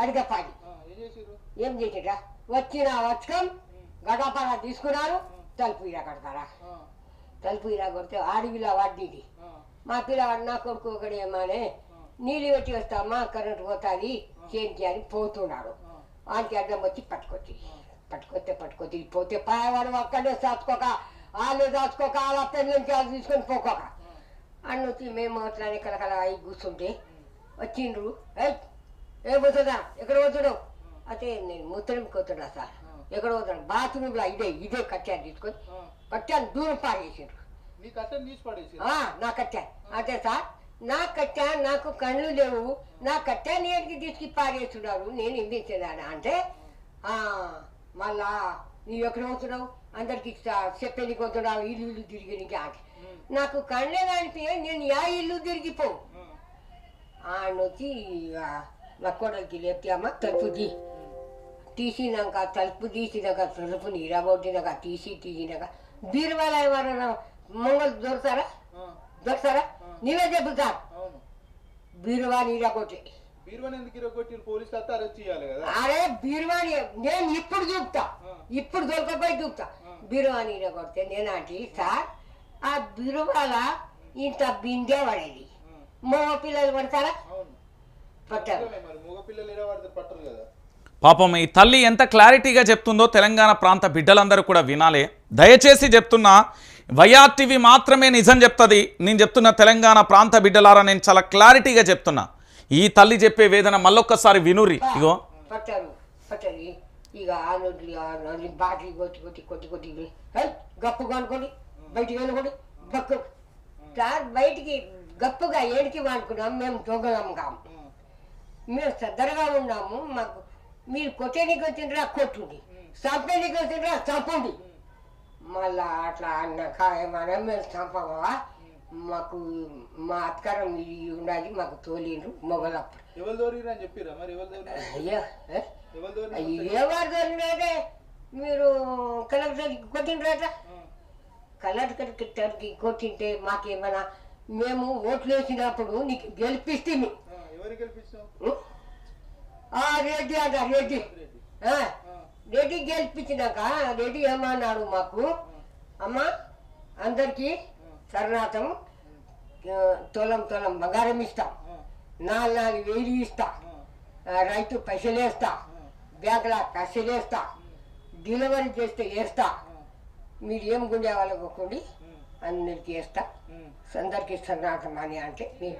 అడగపాలి ఆ, ఏం చేసేట? వచ్చిన వచ్చకం గడపడ తీసుకున్నారు తలుపు ఇలా కడతారా? తలుపు ఇలా కొడితే ఆడవిలా వడ్డీది మా పిల్లవాడు నా కొడుకు ఒకటి ఏమానే నీళ్ళు పెట్టి వస్తామా? కరెంట్ పోతుంది చేంటి అని పోతున్నాడు వానికి అడ్డం వచ్చి పట్టుకొచ్చి పట్టుకొస్తే పట్టుకొచ్చి పోతే పాయవాడు అక్కడే దాచుకోక వాళ్ళు దాచుకోక వాళ్ళ పెళ్ళి నుంచి వాళ్ళు తీసుకొని పోకోక. అన్నొచ్చి మేము అట్లానే కలకల అయి కూర్చుంటే వచ్చిండ్రు. ఏ పోతుందా? ఎక్కడ పోతున్నావు అయితే నేను ముత్తడం పోతున్నా సార్. ఎక్కడ పోతున్నాను బాత్రూమ్లో ఇదే ఇదే కట్టాను తీసుకొని. కట్టాను దూరం పారేసిండ్రు. నీ నా కట్టా అదే సార్ నా కట్టా నాకు కళ్ళు లేవు. నా కట్టా నేటికి తీసుకు పారేస్తున్నాడు నేను చేసేదానా అంటే మళ్ళా నీవు ఎక్కడ పోతున్నావు? అందరికి చెప్పేందుకు పోతున్నావు ఇల్లు ఇల్లు తిరిగి నీకు అంటే. నాకు కళ్ళే కనిపించే నేను యా ఇల్లు తిరిగిపో. ఆయన వచ్చి ఆ, నా కోడలికి తలుపు తీ తీసినాక తలుపు తీసినాక తలుపుని ఇరగొట్టినాక తీసి తీసినాక బీరువాల ఎవరైనా మొంగలు దొరుకుతారా? దొరుకుతారా నీవే చెబుతా అవును. బీరువాని ఇరగొట్టి అరే బీరువాని నేను ఇప్పుడు చూపుతా. ఇప్పుడు దొరకపోయి చూపుతా బీరువాని ఇరగొడితే నేను అంటే సార్ ఆ బీరువాల ఇంత బిందే పడేది. మగ పిల్లలు పడతారా? పట్టారు. పాపం ఈ తల్లి ఎంత క్లారిటీగా చెప్తుందో తెలంగాణ ప్రాంత బిడ్డలందరూ కూడా వినాలి. దయచేసి చెప్తున్నా వైఆర్టీవీ మాత్రమే నిజం చెప్తుంది. నేను చెప్తున్న తెలంగాణ ప్రాంత బిడ్డలారా నేను చాలా క్లారిటీగా చెప్తున్నా. ఈ తల్లి చెప్పే వేదన మళ్ళొక్కసారి వినురి ఇగో. పట్టారు పట్టారు. ఇక ఆ నొడ్లు ఆ నొడ్లు బాటిల్ కొట్టి కొట్టి కొట్టి కొట్టి హెయ్, గప్పు కొనుక్కోండి బయటికి వెళ్ళకూడదు గప్పు సార్ బయటికి గప్పుగా ఏడికి వాడుకున్నాం మేము దొంగలం కాము మేము శ్రద్ధగా ఉన్నాము మాకు మీరు కొట్టేనికి వచ్చిండ్రా కొట్టుండి. చంపేనికి వచ్చిండ్రా చంపండి. మళ్ళా అట్లా అన్నాక ఏమన్నా మేము చంపవా మాకు మా అత్కారం ఉన్నది మాకు తోలిండ్రు మొగలప్పుడు ఎవరు చెప్పిరా మరి? ఎవరు దోరి అయ్యో ఏ? ఎవరు దోరి ఎవరు దొరికినాడే మీరు కలెక్టర్ కొట్టిండ్రట కలెక్టర్కి కొట్టింటే మాకేమైనా మేము ఓట్లు వేసినప్పుడు నీకు గెలిపిస్తే రెడ్డి అంట రెడ్డి. రెడ్డి గెలిపించినాక రెడ్డి ఏమన్నాడు మాకు? అమ్మా అందరికీ సరణాథం తొలం తొలం బంగారం ఇస్తా. నాలుగు నాలుగు వేలు ఇస్తా. రైతు పైసలేస్తా వేస్తా బ్యాంకులో వేస్తా డెలివరీ చేస్తే వేస్తా మీరు ఏం గుండె వాళ్ళకోకండి అందరికి వేస్తా అందరికి సన్నాహం అని అంటే మీ-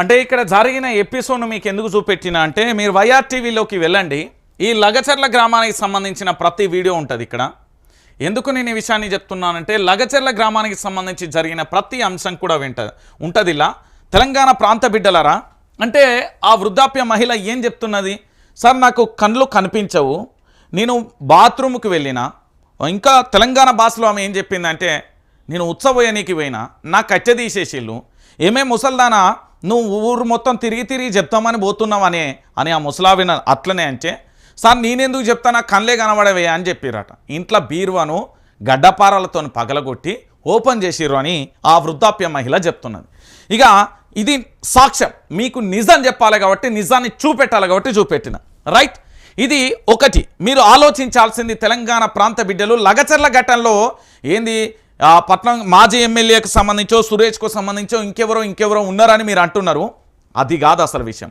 అంటే ఇక్కడ జరిగిన ఎపిసోడ్ మీకు ఎందుకు చూపెట్టిన అంటే మీరు వైఆర్టీవీలోకి వెళ్ళండి. ఈ లగచర్ల గ్రామానికి సంబంధించిన ప్రతి వీడియో ఉంటుంది ఇక్కడ. ఎందుకు నేను ఈ విషయాన్ని చెప్తున్నానంటే లగచర్ల గ్రామానికి సంబంధించి జరిగిన ప్రతి అంశం కూడా వింట ఉంటుంది ఇలా. తెలంగాణ ప్రాంత బిడ్డలరా అంటే ఆ వృద్ధాప్య మహిళ ఏం చెప్తున్నది? సార్ నాకు కళ్ళు కనిపించవు. నేను బాత్రూమ్కి వెళ్ళిన ఇంకా తెలంగాణ భాషలో ఆమె ఏం చెప్పిందంటే నేను ఉత్సవయానికి పోయినా నా కట్టె తీసేసిళ్ళు. ఏమే ముసల్దానా నువ్వు ఊరు మొత్తం తిరిగి తిరిగి చెప్తామని పోతున్నావనే అని ఆ ముసలావిన అట్లనే అంటే సార్ నేనెందుకు చెప్తానా కళ్ళే కనబడవే అని చెప్పిరట. ఇంట్లో బీరువాను గడ్డపారాలతో పగలగొట్టి ఓపెన్ చేసిర్రు అని ఆ వృద్ధాప్య మహిళ చెప్తున్నది. ఇక ఇది సాక్ష్యం. మీకు నిజం చెప్పాలి కాబట్టి నిజాన్ని చూపెట్టాలి కాబట్టి చూపెట్టిన. రైట్? ఇది ఒకటి. మీరు ఆలోచించాల్సింది తెలంగాణ ప్రాంత బిడ్డలు లగచర్ల ఘటనలో ఏంది? పట్నం మాజీ ఎమ్మెల్యేకి సంబంధించో సురేష్కు సంబంధించో ఇంకెవరో ఇంకెవరో ఉన్నారని మీరు అంటున్నారు. అది కాదు అసలు విషయం.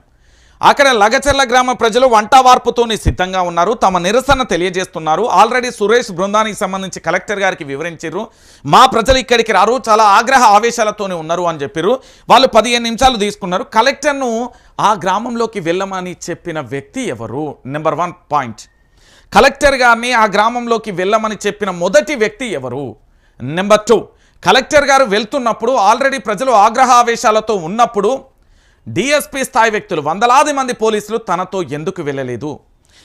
అక్కడ లగచెర్ల గ్రామ ప్రజలు వంట వార్పుతోనే సిద్ధంగా ఉన్నారు. తమ నిరసన తెలియజేస్తున్నారు. ఆల్రెడీ సురేష్ బృందానికి సంబంధించి కలెక్టర్ గారికి వివరించారు. మా ప్రజలు ఇక్కడికి రారు. చాలా ఆగ్రహ ఆవేశాలతోనే ఉన్నారు అని చెప్పారు. వాళ్ళు పదిహేను నిమిషాలు తీసుకున్నారు. కలెక్టర్ను ఆ గ్రామంలోకి వెళ్ళమని చెప్పిన వ్యక్తి ఎవరు? నెంబర్ వన్ పాయింట్ కలెక్టర్ గారిని ఆ గ్రామంలోకి వెళ్ళమని చెప్పిన మొదటి వ్యక్తి ఎవరు? నెంబర్ టూ కలెక్టర్ గారు వెళ్తున్నప్పుడు ఆల్రెడీ ప్రజలు ఆగ్రహావేశాలతో ఉన్నప్పుడు డిఎస్పీ స్థాయి వ్యక్తులు వందలాది మంది పోలీసులు తనతో ఎందుకు వెళ్ళలేదు?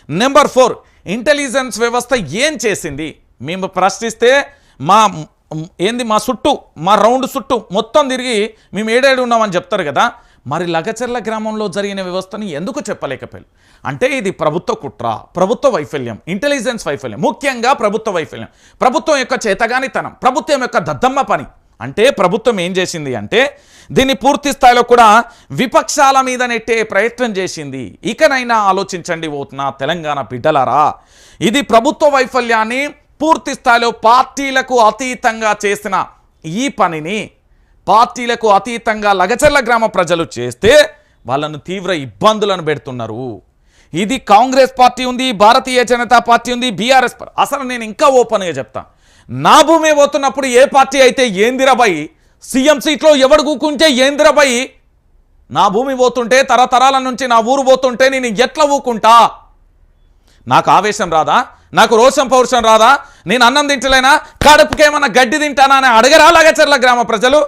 నెంబర్ ఫోర్ ఇంటెలిజెన్స్ వ్యవస్థ ఏం చేసింది? మేము ప్రశ్నిస్తే మా ఏంది మా చుట్టూ మా రౌండ్ చుట్టూ మొత్తం తిరిగి మేము ఏడేడు ఉన్నామని చెప్తారు కదా? మరి లగచర్ల గ్రామంలో జరిగిన వ్యవస్థని ఎందుకు చెప్పలేకపోయారు? అంటే ఇది ప్రభుత్వ కుట్ర ప్రభుత్వ వైఫల్యం ఇంటెలిజెన్స్ వైఫల్యం ముఖ్యంగా ప్రభుత్వ వైఫల్యం. ప్రభుత్వం యొక్క చేతగానితనం ప్రభుత్వం యొక్క దద్దమ్మ పని. అంటే ప్రభుత్వం ఏం చేసింది అంటే దీన్ని పూర్తి స్థాయిలో కూడా విపక్షాల మీద నెట్టే ప్రయత్నం చేసింది. ఇకనైనా ఆలోచించండి ఓతున్న తెలంగాణ బిడ్డలారా. ఇది ప్రభుత్వ వైఫల్యాన్ని పూర్తి స్థాయిలో పార్టీలకు అతీతంగా చేసిన ఈ పనిని పార్టీలకు అతీతంగా లగచర్ల గ్రామ ప్రజలు చేస్తే వాళ్ళను తీవ్ర ఇబ్బందులను పెడుతున్నారు. ఇది కాంగ్రెస్ పార్టీ ఉంది భారతీయ జనతా పార్టీ ఉంది బీఆర్ఎస్ పార్టీ అసలు నేను ఇంకా ఓపెన్గా చెప్తా. నా భూమి పోతున్నప్పుడు ఏ పార్టీ అయితే ఏందిరాబాయి సీఎం సీట్లో ఎవడు కూకుంటే ఏందిరాబాయి నా భూమి పోతుంటే తరతరాల నుంచి నా ఊరు పోతుంటే నేను ఎట్లా ఊకుంటా? నాకు ఆవేశం రాదా? నాకు రోషం పౌరుషం రాదా? నేను అన్నం తింటలేనా? కడుపుకేమన్నా గడ్డి తింటానా అని అడగరా లగచర్ల గ్రామ ప్రజలు?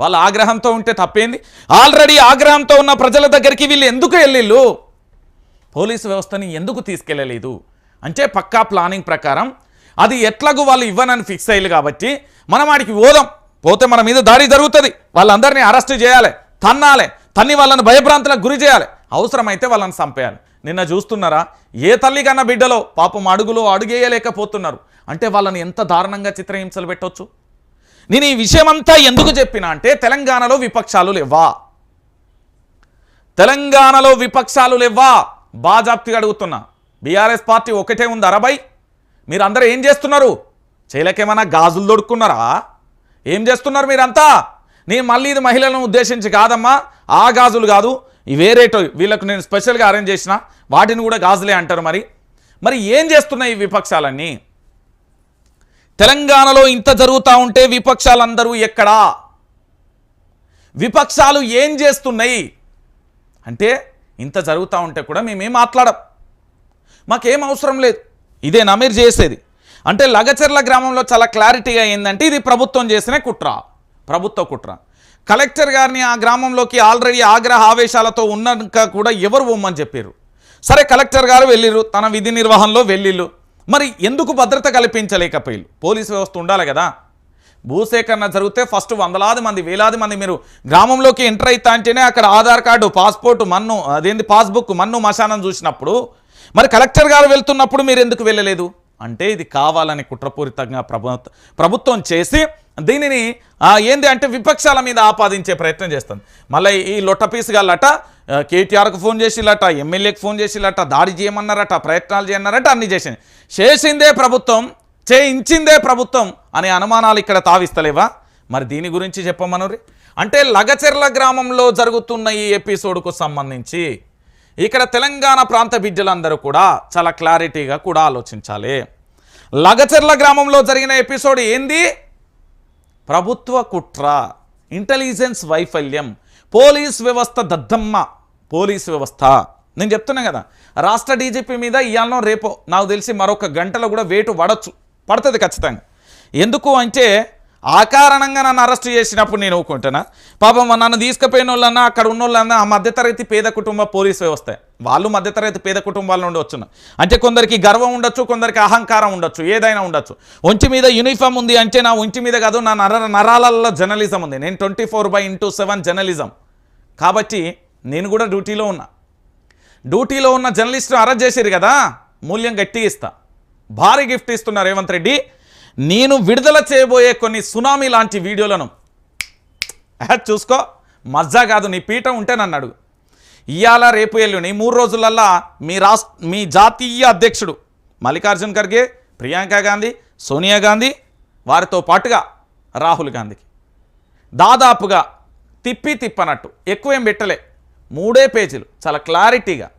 వాళ్ళ ఆగ్రహంతో ఉంటే తప్పేంది? ఆల్రెడీ ఆగ్రహంతో ఉన్న ప్రజల దగ్గరికి వీళ్ళు ఎందుకు వెళ్ళిళ్ళు? పోలీసు వ్యవస్థని ఎందుకు తీసుకెళ్ళలేదు? అంటే పక్కా ప్లానింగ్ ప్రకారం అది ఎట్లాగూ వాళ్ళు ఇవ్వనని ఫిక్స్ అయ్యారు కాబట్టి మనం వాడికి ఓదాం. పోతే మన మీద దాడి జరుగుతుంది. వాళ్ళందరినీ అరెస్ట్ చేయాలి తన్నాలి తన్ని వాళ్ళని భయభ్రాంతులకు గురి చేయాలి. అవసరమైతే వాళ్ళని చంపేయాలి. నిన్న చూస్తున్నారా? ఏ తల్లి కన్నా బిడ్డలో పాపం అడుగులో అడుగేయలేకపోతున్నారు. అంటే వాళ్ళని ఎంత దారుణంగా చిత్రహింసలు పెట్టొచ్చు? నేను ఈ విషయమంతా ఎందుకు చెప్పినా అంటే తెలంగాణలో విపక్షాలు లేవా తెలంగాణలో విపక్షాలు లేవా బాజాప్తిగా అడుగుతున్నా. బీఆర్ఎస్ పార్టీ ఒకటే ఉంది అరబై. మీరు అందరూ ఏం చేస్తున్నారు? చేయలేకేమన్నా గాజులు దొడుక్కున్నారా? ఏం చేస్తున్నారు మీరంతా? నేను మళ్ళీ ఇది మహిళలను ఉద్దేశించి కాదమ్మా. ఆ గాజులు కాదు. ఈ వేరేటో వీళ్ళకు నేను స్పెషల్గా అరేంజ్ చేసిన. వాటిని కూడా గాజులే అంటారు మరి. మరి ఏం చేస్తున్నాయి ఈ విపక్షాలన్నీ? తెలంగాణలో ఇంత జరుగుతూ ఉంటే విపక్షాలందరూ ఎక్కడా? విపక్షాలు ఏం చేస్తున్నాయి? అంటే ఇంత జరుగుతూ ఉంటే కూడా మేమేం మాట్లాడం. మాకేం అవసరం లేదు. ఇదేనా మీరు చేసేది. అంటే లగచెర్ల గ్రామంలో చాలా క్లారిటీగా ఏంటంటే ఇది ప్రభుత్వం చేసిన కుట్ర. ప్రభుత్వ కుట్ర. కలెక్టర్ గారిని ఆ గ్రామంలోకి ఆల్రెడీ ఆగ్రహ ఆవేశాలతో ఉన్నాక కూడా ఎవరు పోమ్మని చెప్పారు సరే కలెక్టర్ గారు వెళ్ళిర్రు. తన విధి నిర్వహణలో వెళ్ళిళ్ళు మరి ఎందుకు భద్రత కల్పించలేకపోయారు పోలీసు వ్యవస్థ ఉండాలి కదా. భూసేకరణ జరిగితే ఫస్ట్ వందలాది మంది వేలాది మంది మీరు గ్రామంలోకి ఎంటర్ అవుతా అంటేనే అక్కడ ఆధార్ కార్డు పాస్పోర్టు మన్ను అదేంది పాస్బుక్ మన్ను మశానం చూసినప్పుడు. మరి కలెక్టర్ గారు వెళ్తున్నప్పుడు మీరు ఎందుకు వెళ్ళలేదు? అంటే ఇది కావాలని కుట్రపూరితంగా ప్రభుత్వం చేసి దీనిని ఏంది అంటే విపక్షాల మీద ఆపాదించే ప్రయత్నం చేస్తుంది. మళ్ళీ ఈ లొట్టపీసు గాళ్ళట ఆ, కేటీఆర్కు ఫోన్ చేసిల్లట ఎమ్మెల్యేకి ఫోన్ చేసిల్లట దాడి చేయమన్నారట ప్రయత్నాలు చేయన్నారట అన్ని చేసింది. చేసిందే ప్రభుత్వం చేయించిందే ప్రభుత్వం అనే అనుమానాలు ఇక్కడ తావిస్తలేవా? మరి దీని గురించి చెప్పమనురి అంటే లగచెర్ల గ్రామంలో జరుగుతున్న ఈ ఎపిసోడ్కు సంబంధించి ఇక్కడ తెలంగాణ ప్రాంత బిడ్డలందరూ కూడా చాలా క్లారిటీగా కూడా ఆలోచించాలి. లగచెర్ల గ్రామంలో జరిగిన ఎపిసోడ్ ఏంది? ప్రభుత్వ కుట్ర ఇంటెలిజెన్స్ వైఫల్యం పోలీస్ వ్యవస్థ దద్దమ్మ పోలీస్ వ్యవస్థ. నేను చెప్తున్నా కదా రాష్ట్ర డీజీపీ మీద ఇవాళనో రేపో నాకు తెలిసి మరొక గంటలో కూడా వేటు పడచ్చు పడుతుంది ఖచ్చితంగా. ఎందుకు అంటే ఆ కారణంగా నన్ను అరెస్ట్ చేసినప్పుడు నేను ఊరుకుంటున్నా పాపం నన్ను తీసుకుపోయిన వాళ్ళన్నా అక్కడ ఉన్న వాళ్ళన్నా ఆ మధ్యతరగతి పేద కుటుంబ పోలీస్ వ్యవస్థ. వాళ్ళు మధ్యతరగతి పేద కుటుంబాల నుండి వచ్చున్న అంటే కొందరికి గర్వం ఉండొచ్చు కొందరికి అహంకారం ఉండొచ్చు ఏదైనా ఉండొచ్చు. ఒంటి మీద యూనిఫామ్ ఉంది అంటే నా ఒంటి మీద కాదు నా నర నరాలలో జర్నలిజం ఉంది. నేను twenty four by into seven journalism. కాబట్టి నేను కూడా డ్యూటీలో ఉన్నా. డ్యూటీలో ఉన్న జర్నలిస్టు అరెస్ట్ చేసిరు కదా మూల్యం గట్టి ఇస్తా. భారీ గిఫ్ట్ ఇస్తున్నారు రేవంత్ రెడ్డి. నేను విడుదల చేయబోయే కొన్ని సునామీ లాంటి వీడియోలను. చూసుకో. మజా కాదు నీ పీఠం ఉంటే నన్ను అడుగు. ఇవాళ రేపు ఎల్లుండి. ఈ మూడు రోజులల్లా మీ రాష్ట్ర మీ జాతీయ అధ్యక్షుడు మల్లికార్జున్ ఖర్గే ప్రియాంక గాంధీ సోనియా గాంధీ వారితో పాటుగా రాహుల్ గాంధీకి. దాదాపుగా తిప్పి తిప్పనట్టు ఎక్కువేం పెట్టలే. మూడే పేజీలు చాలా క్లారిటీగా.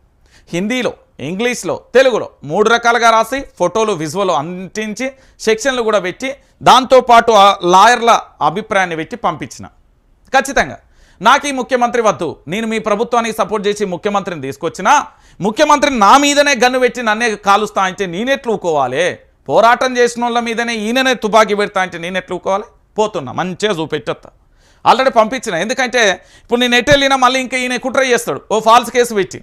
హిందీలో ఇంగ్లీష్లో తెలుగులో మూడు రకాలుగా రాసి ఫోటోలు విజువల్ అంటించి సెక్షన్లు కూడా పెట్టి దాంతోపాటు ఆ లాయర్ల అభిప్రాయాన్ని పెట్టి పంపించిన. ఖచ్చితంగా. నాకు ఈ ముఖ్యమంత్రి వద్దు. నేను మీ ప్రభుత్వానికి సపోర్ట్ చేసి ముఖ్యమంత్రిని తీసుకొచ్చినా ముఖ్యమంత్రిని నా మీదనే గన్ను పెట్టి నన్నే కాలుస్తా అంటే నేనెట్లుకోవాలి పోరాటం చేసిన వాళ్ళ మీదనే ఈయననే తుపాకీ పెడతా అంటే నేనెట్లుకోవాలి పోతున్నా మంచిగా చూపెట్టొస్తా ఆల్రెడీ పంపించిన. ఎందుకంటే ఇప్పుడు నేను ఎటు వెళ్ళినా మళ్ళీ ఇంకా ఈయన కుట్ర చేస్తాడు. ఓ ఫాల్స్ కేసు పెట్టి.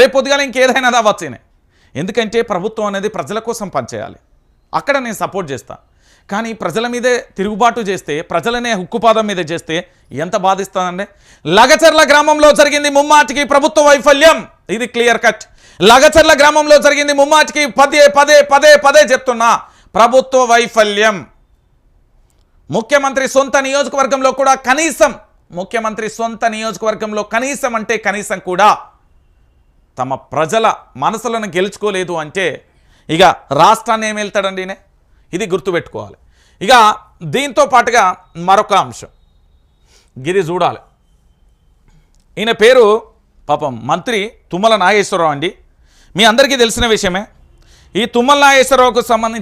రేపు పొద్దుగాల ఇంకేదైనా రావచ్చు ఈయన ఎందుకంటే ప్రభుత్వం అనేది ప్రజల కోసం పనిచేయాలి. అక్కడ నేను సపోర్ట్ చేస్తా. కానీ ప్రజల మీదే తిరుగుబాటు చేస్తే ప్రజలనే హుక్కుపాదం మీద చేస్తే ఎంత బాధిస్తుందండి? లగచర్ల గ్రామంలో జరిగింది ముమ్మాటికి ప్రభుత్వ వైఫల్యం. ఇది క్లియర్ కట్. లగచర్ల గ్రామంలో జరిగింది ముమ్మాటికి పదే పదే పదే పదే చెప్తున్నా. ప్రభుత్వ వైఫల్యం. ముఖ్యమంత్రి సొంత నియోజకవర్గంలో కూడా కనీసం ముఖ్యమంత్రి సొంత నియోజకవర్గంలో కనీసం అంటే కనీసం కూడా తమ ప్రజల మనసులను గెలుచుకోలేదు అంటే ఇక రాష్ట్రాన్ని ఏమి వెళ్తాడండి ఇది గుర్తుపెట్టుకోవాలి. ఇక దీంతో పాటుగా మరొక అంశం. గిరి చూడాలి. ఈయన పేరు పాపం మంత్రి తుమ్మల నాగేశ్వరరావు అండి. మీ అందరికీ తెలిసిన విషయమే. ఈ తుమ్మల నాగేశ్వరరావుకు సంబంధించి